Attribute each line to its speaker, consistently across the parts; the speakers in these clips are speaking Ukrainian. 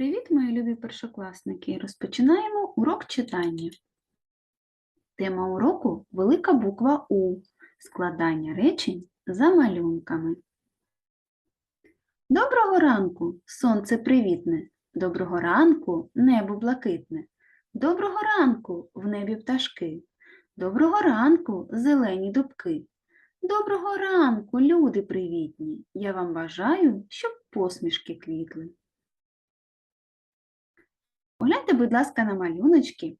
Speaker 1: Привіт, мої любі першокласники! Розпочинаємо урок читання. Тема уроку велика буква У. Складання речень за малюнками. Доброго ранку, сонце привітне. Доброго ранку, небо блакитне. Доброго ранку, в небі пташки. Доброго ранку, зелені дубки. Доброго ранку, люди привітні. Я вам бажаю, щоб посмішки квітли. Будь ласка, на малюночки.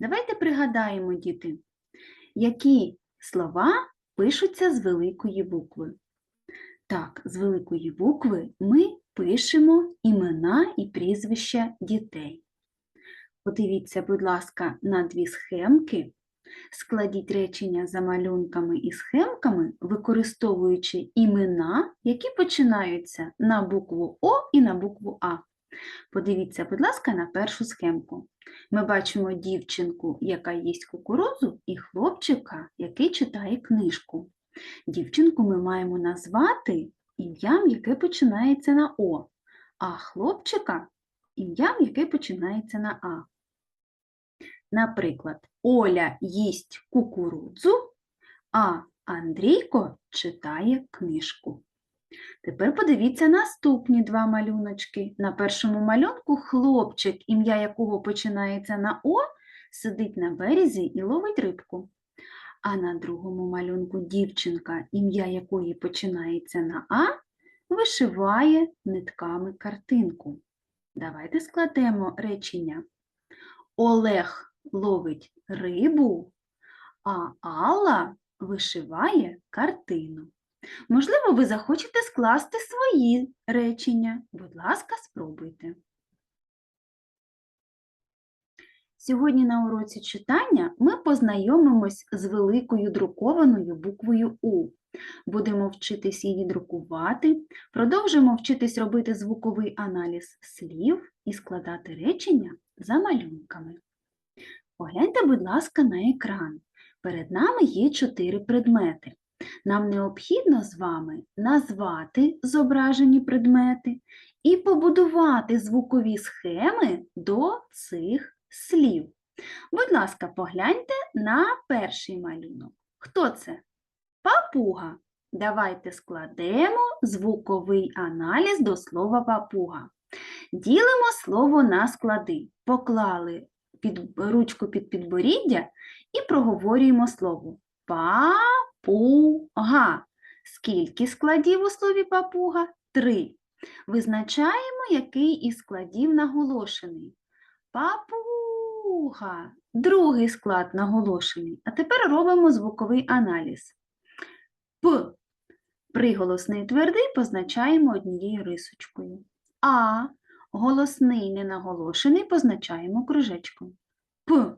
Speaker 1: Давайте пригадаємо, діти, які слова пишуться з великої букви. Так, з великої букви ми пишемо імена і прізвища дітей. Подивіться, будь ласка, на дві схемки. Складіть речення за малюнками і схемками, використовуючи імена, які починаються на букву О і на букву А. Подивіться, будь ласка, на першу схемку. Ми бачимо дівчинку, яка їсть кукурудзу, і хлопчика, який читає книжку. Дівчинку ми маємо назвати ім'ям, яке починається на О, а хлопчика ім'ям, яке починається на А. Наприклад, Оля їсть кукурудзу, а Андрійко читає книжку. Тепер подивіться наступні два малюночки. На першому малюнку хлопчик, ім'я якого починається на О, сидить на березі і ловить рибку. А на другому малюнку дівчинка, ім'я якої починається на А, вишиває нитками картинку. Давайте складемо речення. Олег ловить рибу, а Алла вишиває картину. Можливо, ви захочете скласти свої речення. Будь ласка, спробуйте. Сьогодні на уроці читання ми познайомимось з великою друкованою буквою У. Будемо вчитись її друкувати, продовжимо вчитись робити звуковий аналіз слів і складати речення за малюнками. Погляньте, будь ласка, на екран. Перед нами є чотири предмети. Нам необхідно з вами назвати зображені предмети і побудувати звукові схеми до цих слів. Будь ласка, погляньте на перший малюнок. Хто це? Папуга. Давайте складемо звуковий аналіз до слова папуга. Ділимо слово на склади. Поклали під, ручку під підборіддя і проговорюємо слово папуга. Скільки складів у слові папуга? Три. Визначаємо, який із складів наголошений. Папуга. Другий склад наголошений. А тепер робимо звуковий аналіз. П. Приголосний твердий позначаємо однією рисочкою. А. Голосний ненаголошений позначаємо кружечком. П.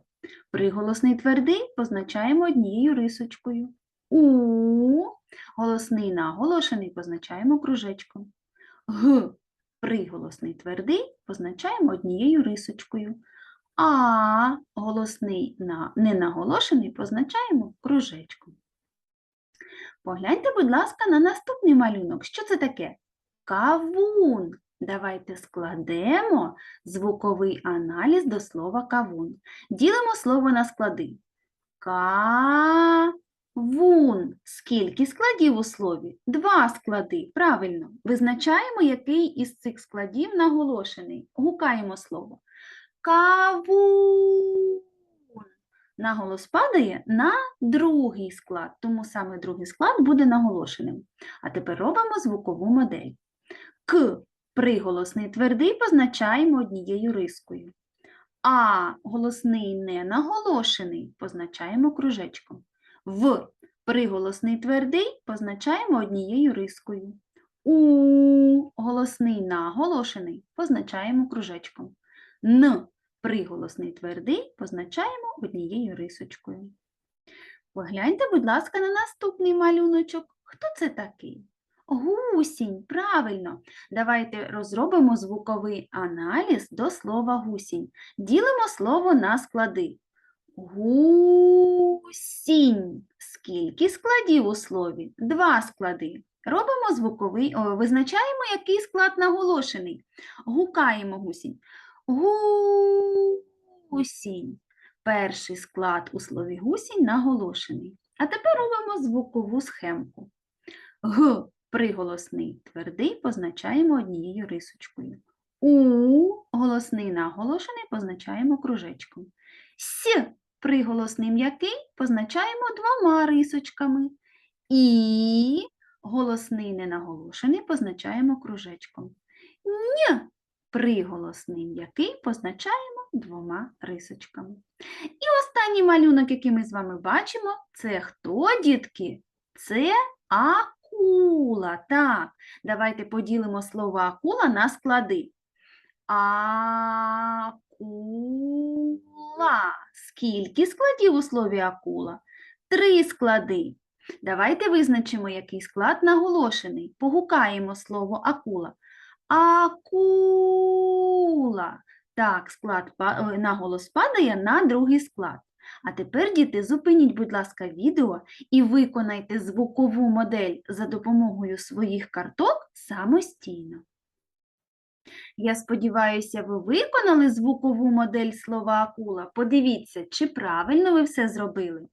Speaker 1: Приголосний твердий позначаємо однією рисочкою. У. Голосний наголошений позначаємо кружечком. Г. Приголосний твердий позначаємо однією рисочкою. А. Голосний на... ненаголошений позначаємо кружечком. Погляньте, будь ласка, на наступний малюнок. Що це таке? Кавун. Давайте складемо звуковий аналіз до слова кавун. Ділимо слово на склади. Кавун. Скільки складів у слові? Два склади. Правильно. Визначаємо, який із цих складів наголошений. Гукаємо слово. Кавун. Наголос падає на другий склад, тому саме другий склад буде наголошеним. А тепер робимо звукову модель. К приголосний твердий позначаємо однією рискою. А голосний ненаголошений позначаємо кружечком. В приголосний твердий позначаємо однією рискою. У голосний наголошений позначаємо кружечком. Н приголосний твердий позначаємо однією рисочкою. Погляньте, будь ласка, на наступний малюночок. Хто це такий? Гусінь, правильно. Давайте розробимо звуковий аналіз до слова гусінь. Ділимо слово на склади. Гусінь. Скільки складів у слові? Два склади. Робимо звуковий, о, визначаємо, який склад наголошений. Гукаємо гусінь. Гусінь. Перший склад у слові гусінь наголошений. А тепер робимо звукову схемку. Г приголосний твердий позначаємо однією рисочкою. У голосний наголошений позначаємо кружечком. С приголосний м'який позначаємо двома рисочками. І голосний ненаголошений позначаємо кружечком. Н приголосний м'який позначаємо двома рисочками. І останній малюнок, який ми з вами бачимо, це хто, дітки? Це акула. Так, давайте поділимо слово акула на склади. Акула. Скільки складів у слові акула? Три склади. Давайте визначимо, який склад наголошений. Погукаємо слово акула. Акула. Так, склад, наголос падає на другий склад. А тепер, діти, зупиніть, будь ласка, відео і виконайте звукову модель за допомогою своїх карток самостійно. Я сподіваюся, ви виконали звукову модель слова акула. Подивіться, чи правильно ви все зробили.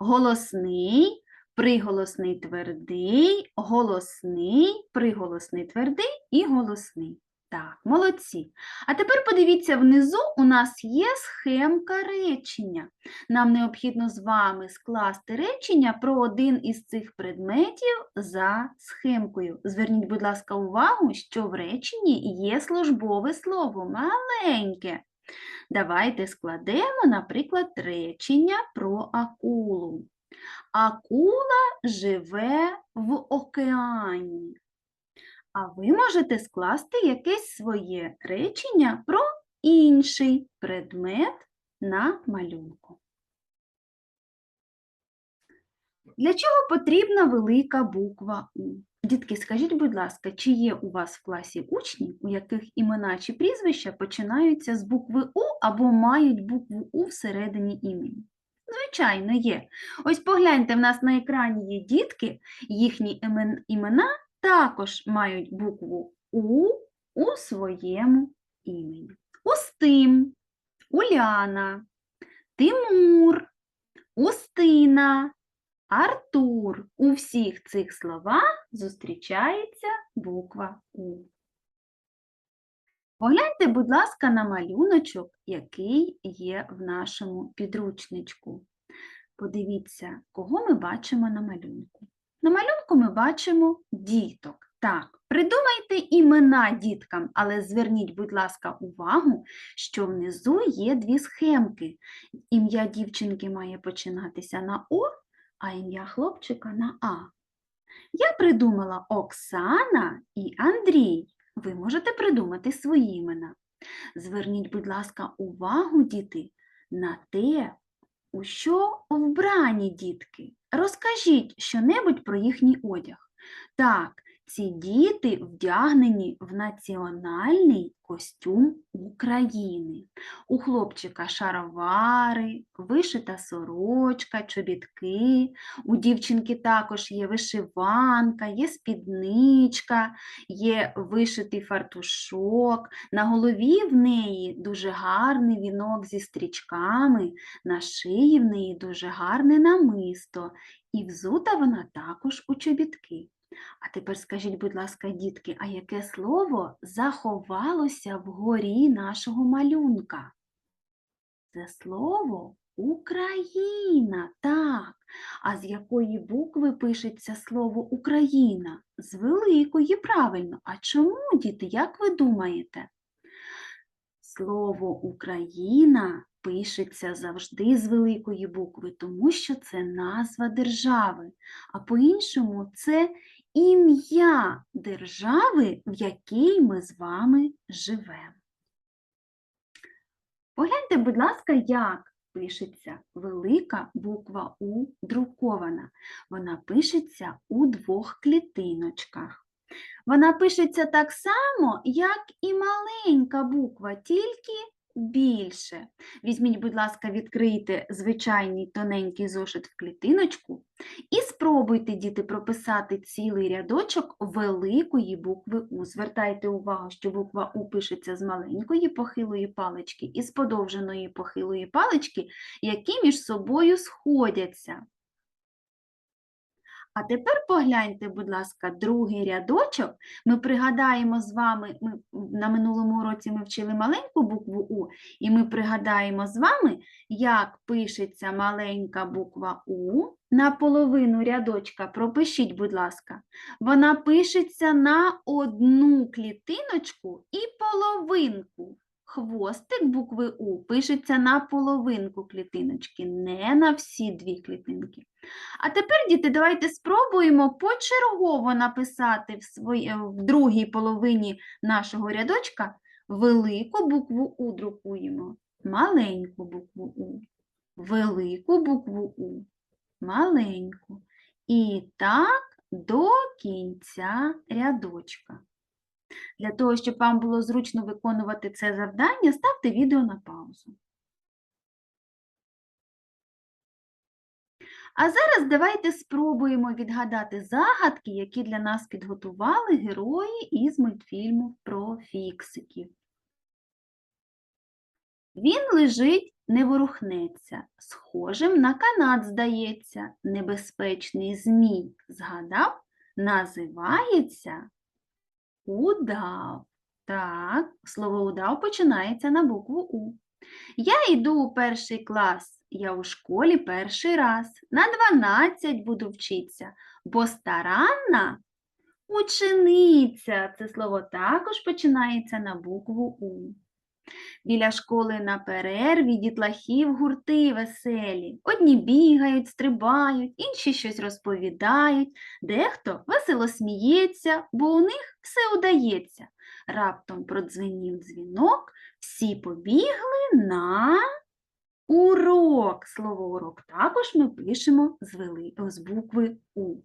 Speaker 1: Голосний, приголосний твердий, голосний, приголосний твердий і голосний. Так, молодці. А тепер подивіться, внизу у нас є схемка речення. Нам необхідно з вами скласти речення про один із цих предметів за схемкою. Зверніть, будь ласка, увагу, що в реченні є службове слово маленьке. Давайте складемо, наприклад, речення про акулу. Акула живе в океані. А ви можете скласти якесь своє речення про інший предмет на малюнку. Для чого потрібна велика буква У? Дітки, скажіть, будь ласка, чи є у вас в класі учні, у яких імена чи прізвища починаються з букви У або мають букву У всередині імені? Звичайно, є. Ось погляньте, в нас на екрані є дітки, їхні імена також мають букву У у своєму імені. Устим, Уляна, Тимур, Устина, Артур. У всіх цих словах зустрічається буква У. Погляньте, будь ласка, на малюночок, який є в нашому підручничку. Подивіться, кого ми бачимо на малюнку. На малюнку ми бачимо діток. Так, придумайте імена діткам, але зверніть, будь ласка, увагу, що внизу є дві схемки. Ім'я дівчинки має починатися на О, а ім'я хлопчика на А. Я придумала Оксана і Андрій. Ви можете придумати свої імена. Зверніть, будь ласка, увагу, діти, на те, у що вбрані дітки. Розкажіть щонебудь про їхній одяг. Так, ці діти вдягнені в національний костюм України. У хлопчика шаровари, вишита сорочка, чобітки. У дівчинки також є вишиванка, є спідничка, є вишитий фартушок. На голові в неї дуже гарний вінок зі стрічками, на шиї в неї дуже гарне намисто, і взута вона також у чобітки. А тепер скажіть, будь ласка, дітки, а яке слово заховалося вгорі нашого малюнка? Це слово Україна, так. А з якої букви пишеться слово Україна? З великої, правильно. А чому, діти, як ви думаєте? Слово Україна пишеться завжди з великої букви, тому що це назва держави, а по-іншому це ім'я держави, в якій ми з вами живемо. Погляньте, будь ласка, як пишеться велика буква У друкована. Вона пишеться у двох клітиночках. Вона пишеться так само, як і маленька буква, тільки більше. Візьміть, будь ласка, відкрийте звичайний тоненький зошит в клітиночку і спробуйте, діти, прописати цілий рядочок великої букви У. Звертайте увагу, що буква У пишеться з маленької похилої палички і з подовженої похилої палички, які між собою сходяться. А тепер погляньте, будь ласка, другий рядочок. Ми пригадаємо з вами, ми на минулому уроці ми вчили маленьку букву У, і ми пригадаємо з вами, як пишеться маленька буква У. На половину рядочка пропишіть, будь ласка. Вона пишеться на одну клітиночку і половинку. Хвостик букви У пишеться на половинку клітиночки, не на всі дві клітинки. А тепер, діти, давайте спробуємо почергово написати в, своїй, в другій половині нашого рядочка велику букву У друкуємо, маленьку букву У, велику букву У, маленьку. І так до кінця рядочка. Для того, щоб вам було зручно виконувати це завдання, ставте відео на паузу. А зараз давайте спробуємо відгадати загадки, які для нас підготували герої із мультфільму про фіксиків. Він лежить, не ворухнеться, схожим на канат, здається, небезпечний змій. Згадав, називається удав. Так, слово удав починається на букву У. Я йду у перший клас. Я у школі перший раз, на 12 буду вчитися, бо старанна учениця. Це слово також починається на букву У. Біля школи на перерві дітлахів гурти веселі. Одні бігають, стрибають, інші щось розповідають, дехто весело сміється, бо у них все удається. Раптом продзвенів дзвінок, всі побігли на Урок. Слово урок також ми пишемо з, вели... з букви У.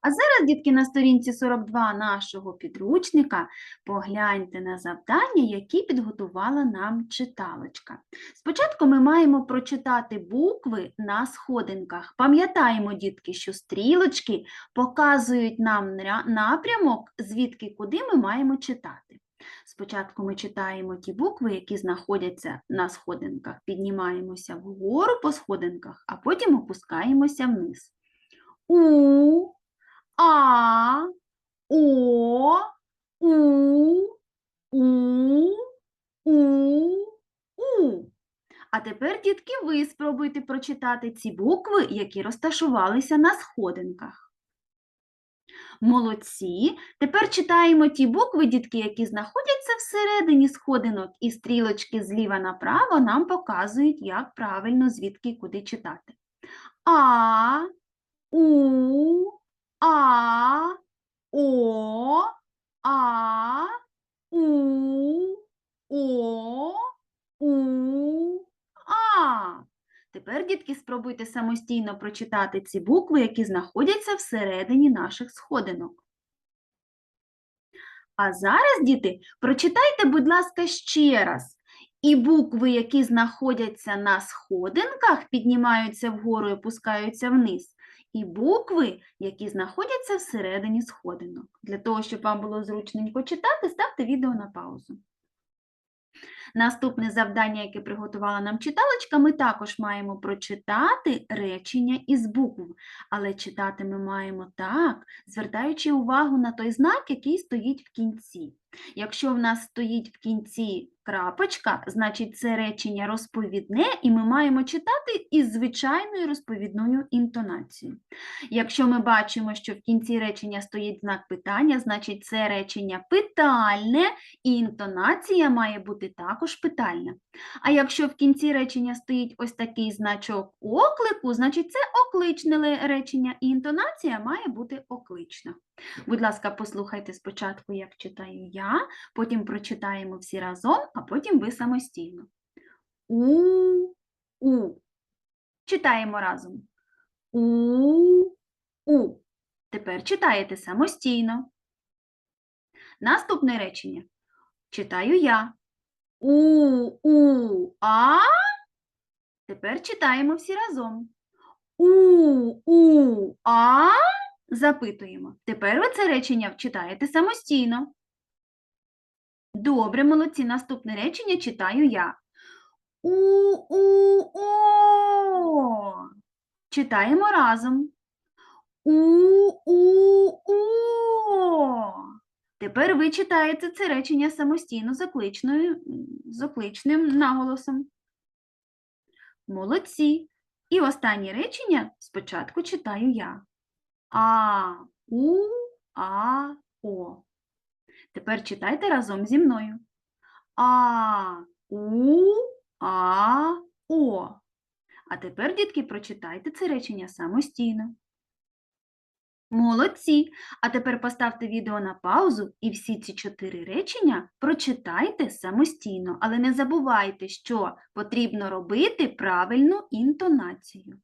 Speaker 1: А зараз, дітки, на сторінці 42 нашого підручника погляньте на завдання, які підготувала нам читалочка. Спочатку ми маємо прочитати букви на сходинках. Пам'ятаємо, дітки, що стрілочки показують нам напрямок, звідки куди ми маємо читати. Спочатку ми читаємо ті букви, які знаходяться на сходинках, піднімаємося вгору по сходинках, а потім опускаємося вниз. У, А, О, У, У, У, У. А тепер, дітки, ви спробуйте прочитати ці букви, які розташувалися на сходинках. Молодці. Тепер читаємо ті букви, дітки, які знаходяться всередині сходинок, і стрілочки зліва направо нам показують, як правильно звідки куди читати. А, У, А, О, А, У, О, У, А. Тепер, дітки, спробуйте самостійно прочитати ці букви, які знаходяться всередині наших сходинок. А зараз, діти, прочитайте, будь ласка, ще раз. І букви, які знаходяться на сходинках, піднімаються вгору і опускаються вниз. І букви, які знаходяться всередині сходинок. Для того, щоб вам було зручненько читати, ставте відео на паузу. Наступне завдання, яке приготувала нам читалочка, ми також маємо прочитати речення із букв, але читати ми маємо так, звертаючи увагу на той знак, який стоїть в кінці. Якщо в нас стоїть в кінці крапочка, значить це речення розповідне, і ми маємо читати із звичайною розповідною інтонацією. Якщо ми бачимо, що в кінці речення стоїть знак питання, значить це речення питальне, і інтонація має бути також питальна. А якщо в кінці речення стоїть ось такий значок оклику, значить це окличне речення, і інтонація має бути оклична. Будь ласка, послухайте спочатку, як читаю я, потім прочитаємо всі разом, а потім ви самостійно. У, у. Читаємо разом. У, у. Тепер читаєте самостійно. Наступне речення. Читаю я. У, у, а. Тепер читаємо всі разом. У, у, а. Запитуємо. Тепер ви це речення читаєте самостійно. Добре, молодці. Наступне речення читаю я. У, у, о. Читаємо разом. У, у, о. Тепер ви читаєте це речення самостійно з окличним наголосом. Молодці. І останнє речення спочатку читаю я. А, у, а, о. Тепер читайте разом зі мною. А, у, а, о. А тепер, дітки, прочитайте це речення самостійно. Молодці! А тепер поставте відео на паузу і всі ці чотири речення прочитайте самостійно, але не забувайте, що потрібно робити правильну інтонацію.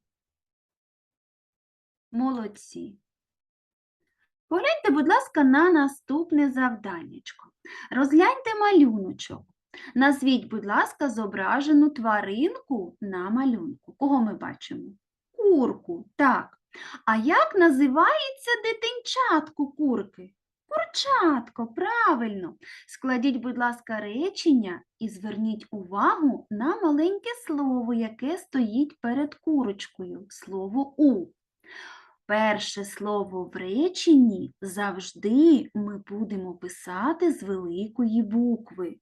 Speaker 1: Молодці! Погляньте, будь ласка, на наступне завданнячко. Розгляньте малюночок. Назвіть, будь ласка, зображену тваринку на малюнку. Кого ми бачимо? Курку, так. А як називається дитинчатку курки? Курчатко, правильно. Складіть, будь ласка, речення і зверніть увагу на маленьке слово, яке стоїть перед курочкою. Слово у. Перше слово в реченні завжди ми будемо писати з великої букви.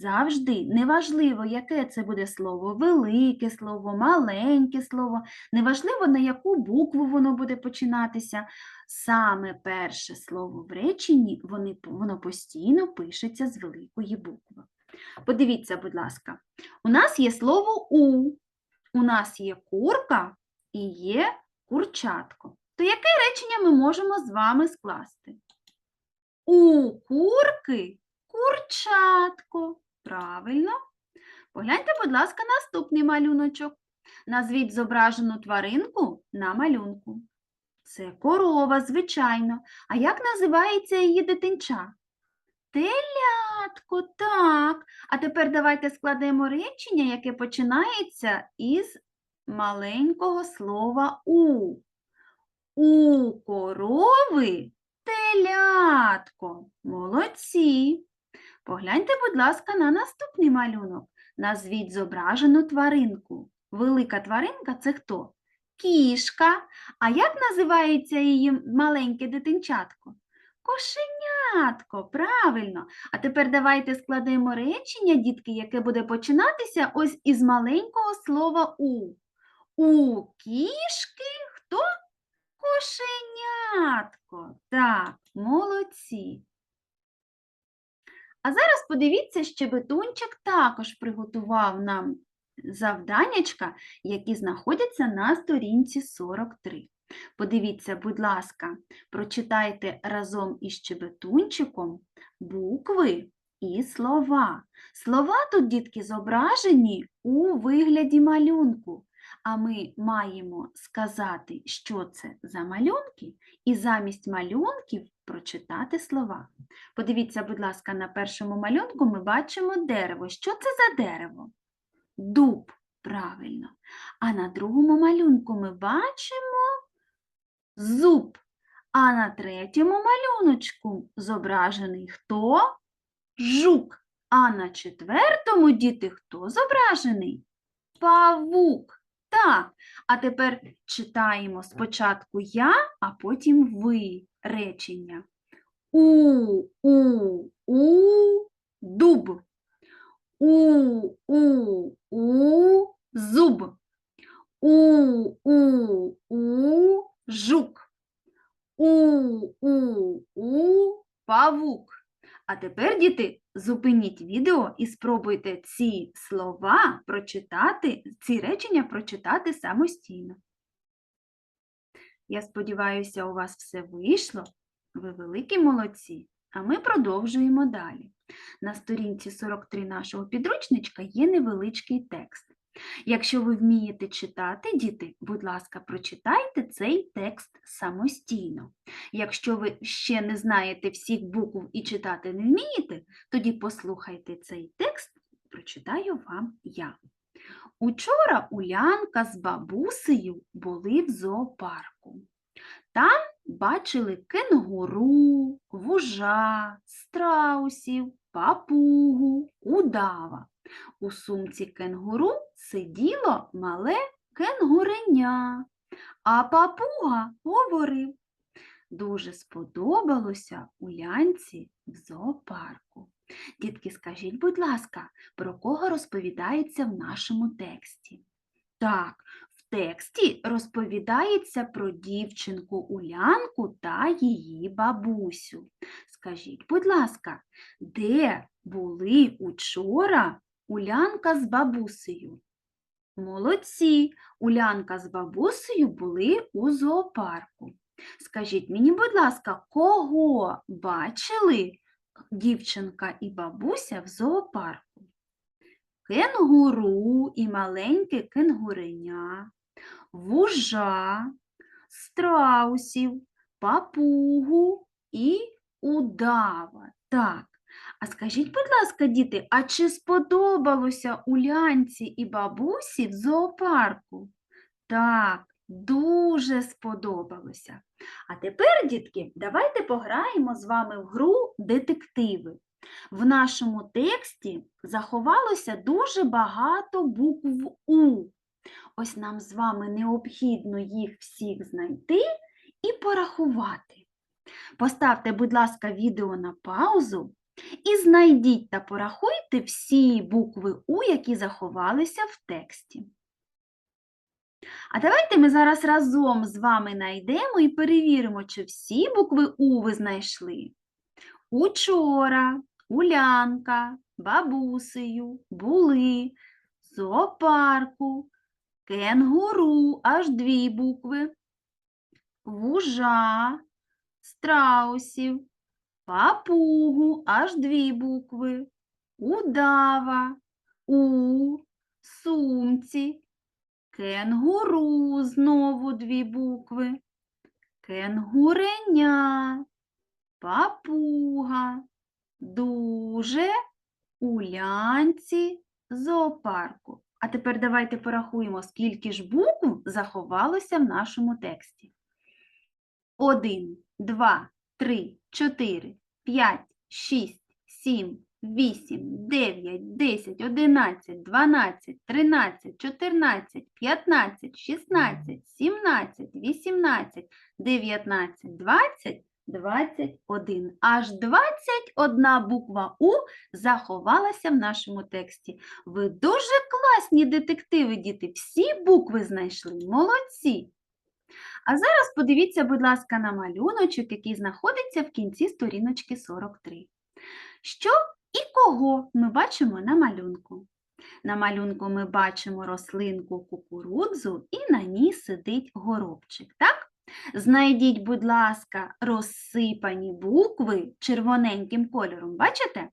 Speaker 1: Завжди, неважливо, яке це буде слово, велике слово, маленьке слово, неважливо, на яку букву воно буде починатися. Саме перше слово в реченні воно постійно пишеться з великої букви. Подивіться, будь ласка, у нас є слово у, у нас є курка і є курчатко. То яке речення ми можемо з вами скласти? У курки курчатко. Правильно. Погляньте, будь ласка, наступний малюночок. Назвіть зображену тваринку на малюнку. Це корова, звичайно. А як називається її дитинча? Телятко, так. А тепер давайте складемо речення, яке починається із маленького слова у. У корови телятко. Молодці. Погляньте, будь ласка, на наступний малюнок. Назвіть зображену тваринку. Велика тваринка це хто? Кішка. А як називається її маленьке дитинчатко? Кошенятко, правильно. А тепер давайте складемо речення, дітки, яке буде починатися ось із маленького слова у. У кішки хто? Кошенятко. Так, молодці. А зараз подивіться, щебетунчик також приготував нам завданнячка, які знаходяться на сторінці 43. Подивіться, будь ласка, прочитайте разом із щебетунчиком букви і слова. Слова тут, дітки, зображені у вигляді малюнку. А ми маємо сказати, що це за малюнки, і замість малюнків прочитати слова. Подивіться, будь ласка, на першому малюнку ми бачимо дерево. Що це за дерево? Дуб, правильно. А на другому малюнку ми бачимо зуб. А на третьому малюночку зображений хто? Жук. А на четвертому, діти, хто зображений? Павук. Так, а тепер читаємо спочатку я, а потім ви речення. У, у, у, дуб. У, у, у, зуб. У, у, у, жук. У, у, у, павук. А тепер, діти, зупиніть відео і спробуйте ці слова прочитати, ці речення прочитати самостійно. Я сподіваюся, у вас все вийшло. Ви великі молодці. А ми продовжуємо далі. На сторінці 43 нашого підручничка є невеличкий текст. Якщо ви вмієте читати, діти, будь ласка, прочитайте цей текст самостійно. Якщо ви ще не знаєте всіх букв і читати не вмієте, тоді послухайте цей текст прочитаю вам я. Учора Улянка з бабусею були в зоопарку. Там бачили кенгуру, вужа, страусів, папугу, удава. У сумці кенгуру сиділо мале кенгуреня, а папуга говорив. Дуже сподобалося Улянці в зоопарку. Дітки, скажіть, будь ласка, про кого розповідається в нашому тексті? Так, в тексті розповідається про дівчинку Улянку та її бабусю. Скажіть, будь ласка, де були учора Улянка з бабусею? Молодці, Улянка з бабусею були у зоопарку. Скажіть мені, будь ласка, кого бачили дівчинка і бабуся в зоопарку? Кенгуру і маленьке кенгуреня, вужа, страусів, папугу і удава. Так. А скажіть, будь ласка, діти, а чи сподобалося Улянці і бабусі в зоопарку? Так, дуже сподобалося. А тепер, дітки, давайте пограємо з вами в гру детективи. В нашому тексті заховалося дуже багато букв У. Ось нам з вами необхідно їх всіх знайти і порахувати. Поставте, будь ласка, відео на паузу і знайдіть та порахуйте всі букви У, які заховалися в тексті. А давайте ми зараз разом з вами знайдемо і перевіримо, чи всі букви У ви знайшли. Учора, Улянка, бабусею, були, зоопарку, кенгуру, аж дві букви, вужа, страусів, папугу, аж дві букви, удава, у, сумці, кенгуру, знову дві букви, кенгуреня, папуга, дуже, улянці, зоопарку. А тепер давайте порахуємо, скільки ж букв заховалося в нашому тексті. Один, два, три, чотири, п'ять, шість, сім, вісім, дев'ять, десять, одинадцять, дванадцять, тринадцять, чотирнадцять, п'ятнадцять, шістнадцять, сімнадцять, вісімнадцять, дев'ятнадцять, двадцять, двадцять один. Аж двадцять одна буква У заховалася в нашому тексті. Ви дуже класні детективи, діти. Всі букви знайшли. Молодці. А зараз подивіться, будь ласка, на малюночок, який знаходиться в кінці сторіночки 43. Що і кого ми бачимо на малюнку? На малюнку ми бачимо рослинку кукурудзу і на ній сидить горобчик, так? Знайдіть, будь ласка, розсипані букви червоненьким кольором, бачите?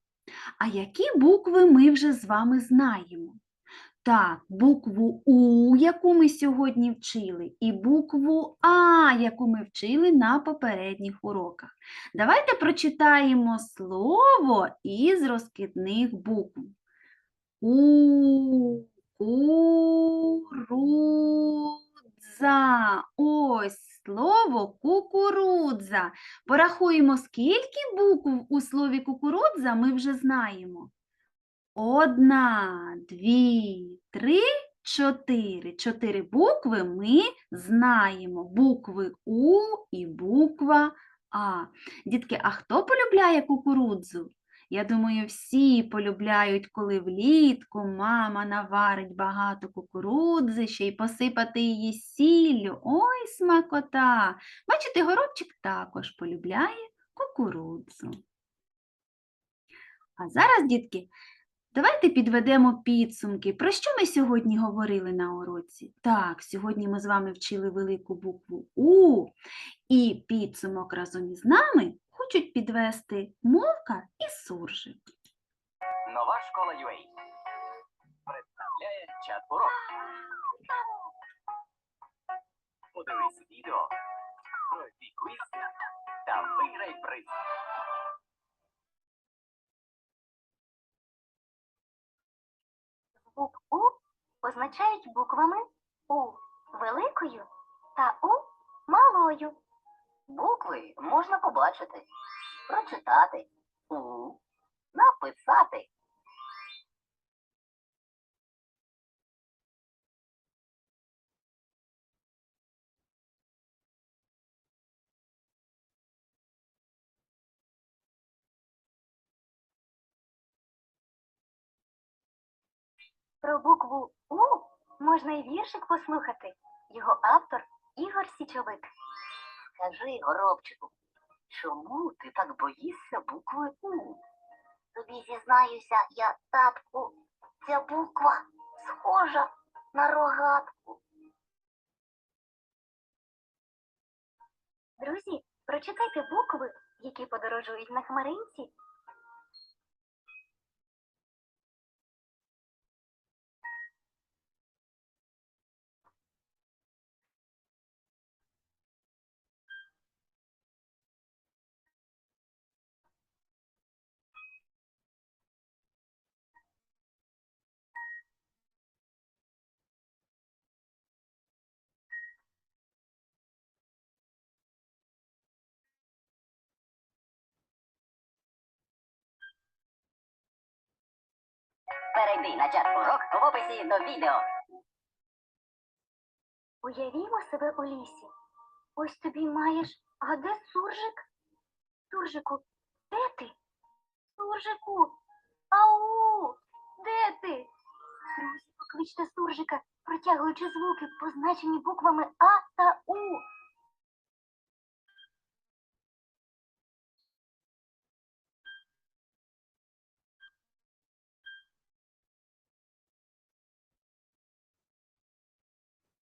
Speaker 1: А які букви ми вже з вами знаємо? Так, букву У, яку ми сьогодні вчили, і букву А, яку ми вчили на попередніх уроках. Давайте прочитаємо слово із розкидних букв. У, кукурудза. Ось слово кукурудза. Порахуємо, скільки букв у слові кукурудза ми вже знаємо. Одна, дві, три, чотири. Чотири букви ми знаємо. Букви У і буква А. Дітки, а хто полюбляє кукурудзу? Я думаю, всі полюбляють, коли влітку мама наварить багато кукурудзи, ще й посипати її сіллю. Ой, смакота! Бачите, горобчик також полюбляє кукурудзу. А зараз, дітки, Давайте підведемо підсумки. Про що ми сьогодні говорили на уроці? Так, сьогодні ми з вами вчили велику букву У, і підсумок разом із нами хочуть підвести мовка і суржик.
Speaker 2: Нова школа UA представляє чат урок. Подивись відео, пройди квіз та виграй приз.
Speaker 3: Букв У позначають буквами У великою та У малою.
Speaker 2: Букви можна побачити, прочитати, у, написати.
Speaker 3: Про букву У можна і віршик послухати. Його автор Ігор Січовик.
Speaker 2: Скажи, горобчику, чому ти так боїшся букви У?
Speaker 3: Тобі зізнаюся, я татку. Ця буква схожа на рогатку. Друзі, прочитайте букви, які подорожують на хмаринці.
Speaker 2: Перейди на чат урок в описі до відео.
Speaker 3: Уявімо себе у лісі. Ось тобі маєш, а де суржик? Суржику, де ти? Суржику, ау, де ти? Друзі, покличте суржика, протягуючи звуки, позначені буквами А та У.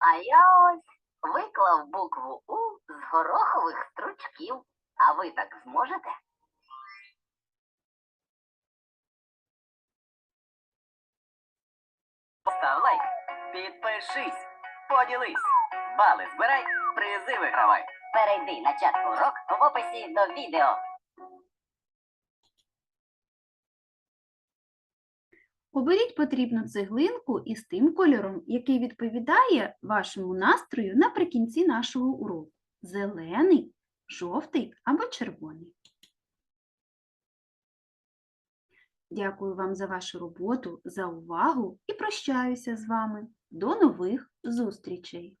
Speaker 2: А я ось виклав букву У з горохових стручків. А ви так зможете? Постав лайк, підпишись, поділись, бали збирай, призи вигравай. Перейди на чат урок в описі до відео.
Speaker 1: Оберіть потрібну цеглинку із тим кольором, який відповідає вашому настрою наприкінці нашого уроку. Зелений, жовтий або червоний. Дякую вам за вашу роботу, за увагу і прощаюся з вами. До нових зустрічей!